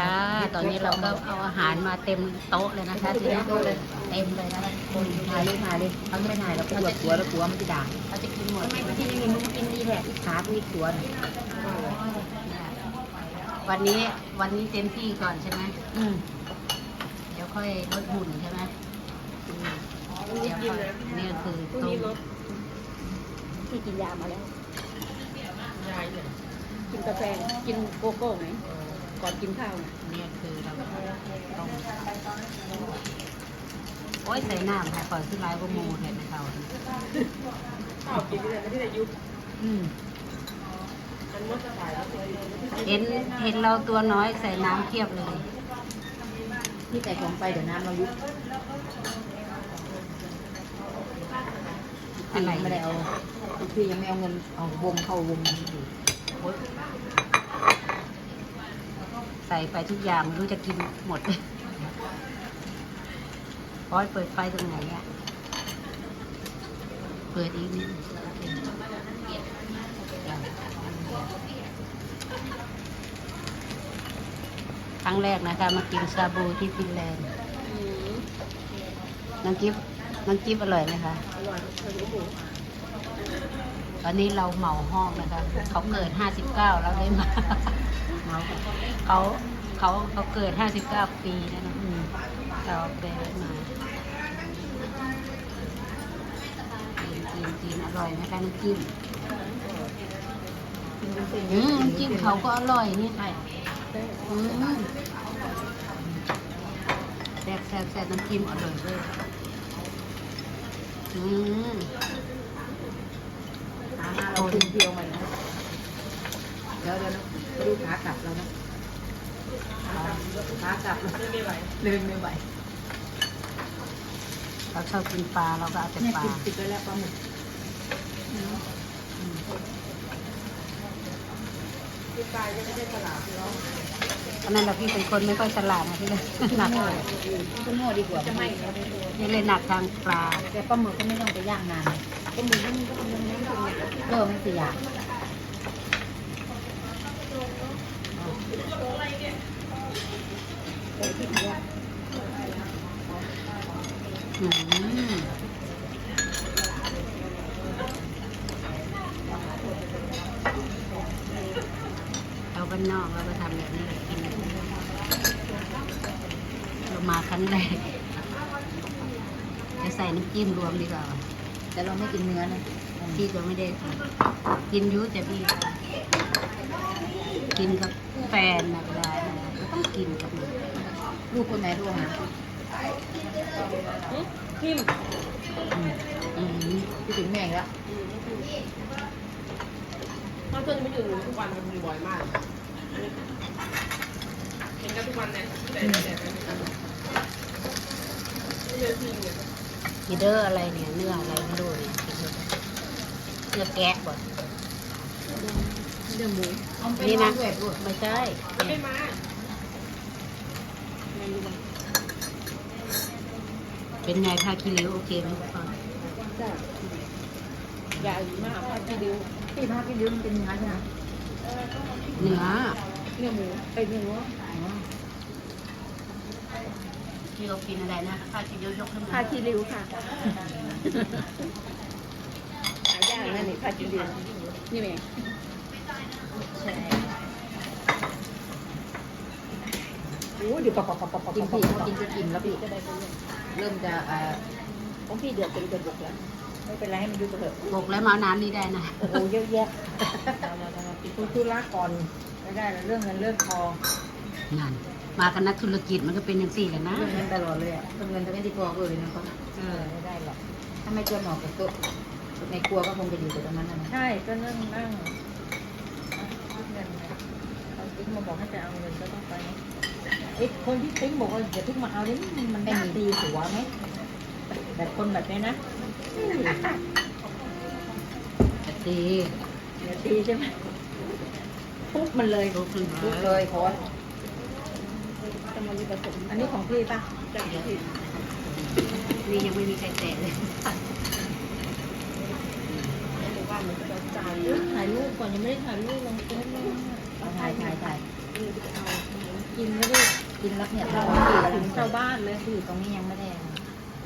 ค่ะ ตอนนี้เราก็เอาอาหารมาเต็มโต๊ะเลยนะคะทีนี้เต็มเลยนะคนถ่ายเลยถ่ายเลยเขาไม่ถ่ายเราก็ปวดหัวแล้วหัวมันจะด่างเราจะกินหมดทำไมประเทศนี้มึงกินดีแหละขากูอีกตัวน่ะวันนี้วันนี้เต็มที่ก่อนใช่ไหมอืมเดี๋ยวค่อยลดหุ่นใช่ไหมเดี๋ยวค่อยนี่ก็คือต้มที่กินยามาแล้วกินกาแฟกินโกโก้ไหม ก่อนกินข้าวน่ะนี่คือเราต้มโอ้ยใส่น้ำค่ะก่อนขึ้นไลน์ก็มูเห็นไหมเขาข้าวกินที่ไหนไม่ได้ยุบอืมมันมดจะตายแล้วเห็นเห็นเราตัวน้อยใส่น้ำเทียบเลยที่ใส่ของไปเดี๋ยวน้ำเรายุบอะไรไม่ได้เอาพี่ยังไม่เอาเงินเอาวงเข้าวงอยู่โอ๊ย ใส่ไปทุกอย่างไม่รู้จะกินหมดพอยเปิดไฟตรงไหนอะเปิดอีกนิดครั้งแรกนะคะ มากินชาบูที่ฟินแลนด์น้ำจิ๊บน้ำจิ๊บอร่อยไหมคะ อร่อยเลยหมูตอนนี้เราเหมาห้องนะคะ เขาเกิด 59 แล้วได้มา เมาเขาเขาเขาเกิด59ปีแล้วนะอืมเราไปได้มากินกินกินอร่อยนะคะน้ำจิ้มอืมจิ้มเขาก็อร่อยนี่ใช่อืมแซ่บแซ่บแซ่บน้ำจิ้มอร่อยเลยอืมมาเราขึ้นเที่ยวมาเดี๋ยวเดี๋ยว ดูขากลับเรานะขากลับเราไม่ไหวเดินไม่ไหวเราชอบกินปลาเราก็เอาแต่เนี่ยปลาติดติดไว้แล้วปลาหมึกที่ตายก็ไม่ได้ตลาดเราเพราะนั้นเราพี่เป็นคนไม่ค่อยฉลาดนะพี่เลยหนักเลยก็โง่ดีกว่าจะไม่นี่เลยหนักทางปลาแต่ปลาหมึกก็ไม่ต้องไปย่างนานก็มีก็มีก็มีน้ำตรงนี้เออไม่เสียาก อืมเราบ้านนอกเราก็ทำแบบนี้กินเรามาครั้งแรกจะใส่น้ำจิ้มรวมดีกว่า แต่เราไม่กินเนื้อนะพี่ก็ไม่ได้ทำกินอยุแต่พี่ก็กินกับแฟนนะเวลาก็ต้องกินกับมัน ลูกคนไหนโทรหาทิมอืมอืมคิดถึงแม่อีกแล้วถ้าเพื่อนจะไม่อยู่ทุกวันมันมีบ่อยมากเห็นกันทุกวันเนี่ยแต่แต่แต่ไม่เจอทิมเนี่ยกีเดอร์อะไรเนี่ยเนื้ออะไรไม่รู้เนี่ยกินเลยเนื้อแกะบ่เรื่องหมูเอาไปนี่นอนะนด้วยลูกไม่ใช่ไม่มาไม่รู้มัน เป็นไงผ้าคีริ้วโอเคไหมพ่อจ้ะใหญ่มากพัดดิวพี่พาพี่ลิ้วมันเป็นเนื้อใช่ไหมเนื้อเนื้อหมูเป็นเนื้อที่เรากินอะไรนะผ้าคีริ้วยกขึ้นมาพาคีริวค่ะหายากนะนี่พาคีริวนี่เอง ใช่ โอ้เดี๋ยวปอกปอกปอกปอกปอกกินปอพี่กเขากินจะกินแล้วพี่ก็ได้ไปเลยเริ่มจะเอ่อของพี่เดือดเป็นกระบุกแล้วไม่เป็นไรให้มันดูไปเถอะบกแล้วมาเอาน้ำนี้ได้นะโอ้โหเยอะแยะเอามาเอามาปิดคุณธุระก่อนไม่ได้แล้วเรื่องเงินเรื่องทองนั่นมากับนักธุรกิจมันก็เป็นอย่างสี่แหละนะเรื่องเงินตลอดเลยอะเรื่องเงินจะไม่ได้พอเลยนะเขาเออไม่ได้หรอกถ้าไม่ชวนออกจากโต๊ะในครัวก็คงจะอยู่แต่ตรงนั้นนะนะใช่ก็นั่งนั่งคิดเงินไงเขาติ๊กมาบอกให้จะเอาเงินก็ต้องไป ไอ้คนที่ติ๊กบอกว่าอย่าติ๊กมาเอาดิมันได้ตีหัวไหมแบบคนแบบนี้นะแต่ตีอย่าตีใช่ไหมปุ๊บมันเลยลุกขึ้นมาลุกเลยขอจะมารีผสมอันนี้ของพี่ป่ะจากที่นี่ยังไม่มีใครแตะเลยในบ้านมันก็จะจ่ายถ่ายรูปก่อนยังไม่ได้ถ่ายรูปลงเฟซเลยถ่ายถ่ายถ่ายนี่จะเอากินไม่ได้ กินแล้วเนี่ยเราถึงชาวบ้านเลยที่อยู่ตรงนี้ยังไม่ได้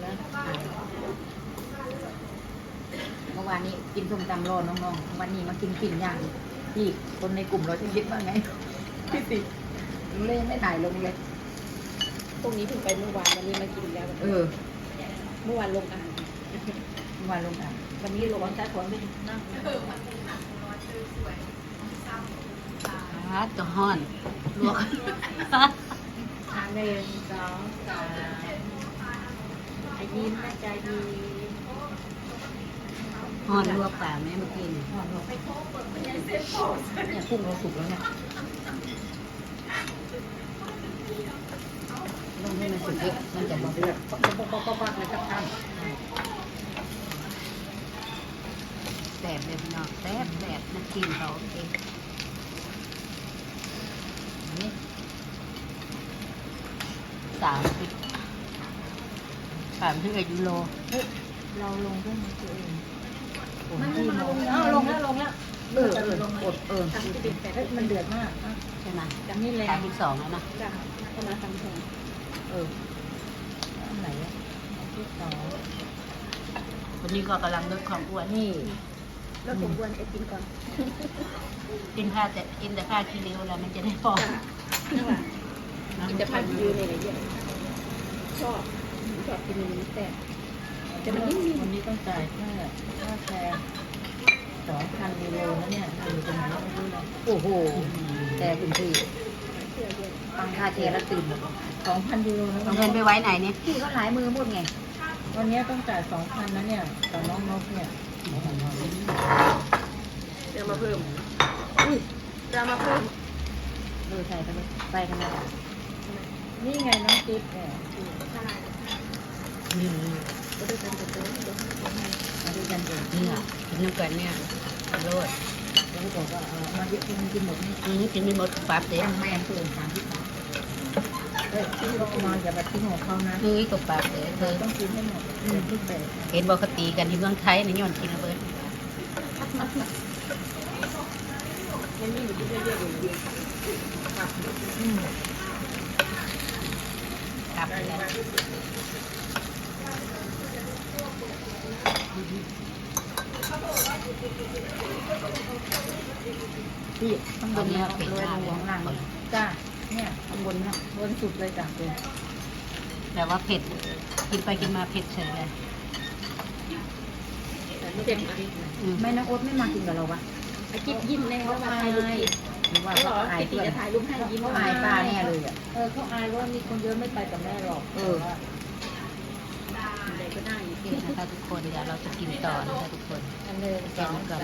แล้วเมื่อวานนี้กินส้มตำรอน้องๆวันนี้มากินปิ่นย่างอีกคนในกลุ่มเราจะคิดว่าไงพี่ติเลยไม่ถ่ายลงเลยพวกนี้เพิ่งไปเมื่อวานวันนี้มากินแล้วเออเมื่อวานลงอาหารเมื่อวานลงอะวันนี้ลงวันใช้ผลไปนั่งฮัดจะห้อนลวก หนึ่งสองสามยิ้มนะใจดีห้อนลวกปลาแม่เมื่อกี้เนี่ยหอนลวกเนี่ยกุ้งเราสุกแล้วเนี่ยต้องให้มันสุกเยอะมันจะบอกเลือดป๊อกป๊อกป๊อกป๊อกป๊อกเลยครับท่านแสบเลยพี่น้องแสบแสบน้ำกินเขาเอง นี่ สามสิบสามสิบเอ็ดยูโรเฮ้ยเราลงด้วยมือตัวเองผมที่ลงอ้าวลงแล้วลงแล้วเออเออกดเออเฮ้ยมันเดือดมากนะใช่ไหมจำนี่แรสางมสิบสองแล้วนะจ้าเข้ามาทำแทนเอออันไหนอะอันที่สองคนนี้ก็กำลังลดความอ้วนนี่แล้วผมควรไอ้กินก่อนกินผ้าแต่กินแต่ผ้าคีริ้วแล้วมันจะได้ฟองนั่นแหละ กินแต่ผัดยูในไหนเยอะชอบชอบกินมันแต่แต่มันนิ่มวันนี้ต้องจ่ายค่าค่าแชร์สองพันยูโรนะเนี่ยอยู่ตรงไหนไม่รู้เลยโอ้โห แต่คุณพี่ฟังค่าแชร์แล้วตื่นสองพันยูโรนะเอาเงินไปไว้ไหนเนี่ยพี่เขาหลายมือหมดไง วันนี้ต้องจ่ายสองพันนะเนี่ยต่อน้องนกเนี่ยเดี๋ยวมาเพิ่มอุ้ยจะมาเพิ่มดูใส่ไปเลยใส่กันนะ นี่ไงน้องจิ๊บเนี่ยใช่นี่ก็ด้วยกันกับตัวเดี๋ยวให้ตัวให้มาดูกันเด็กนี่เนี่ยกินน้ำกันเนี่ยโลดแล้วก็บอกว่าเออมาเยอะกินกินหมดนี่อืมกินไม่หมดปั๊บเด็ยังแม่งตัวสามสิบบาทเฮ้ยที่เขาเอามาอย่าไปทิ้งของเขานะนี่ก็ปั๊บเด็เธอต้องกินให้หมดอืมทุกแบบเห็นบอกเขาตีกันที่เมืองไทยในย้อนกินระเบิดมันมีอยู่ที่เยอะๆอยู่เยอะอืม กลับไปแล้วพี่ข้างบนเนี่ยโรยลงข้างล่างเลยจ้าเนี่ยข้างบนเนี่ยบนสุดเลยจ้ะเป็นแต่ว่าเผ็ด กินไปกินมาเผ็ดเฉยเลยเจ็บนะอืมไม่น้องโอ๊ตไม่มากินกับเราปะไอ้กิ๊บยิ้มแน่เขาว่าอาถ่ายยรู ปให้หรือว่าไม่หรเขาออายพี่ติเพื่อนจะถ่ายรูปให้ยิ้มเขาอายป้าแน่เลยอะเออเขาอายว่ามีคนเยอะไม่ไปกับแม่หรอกเอออะไรก็ได้นี่นะคะทุกคนเดี๋ยวเราจะกินต่อนะคะทุกคนอันหนึ่งสแกองงก่อ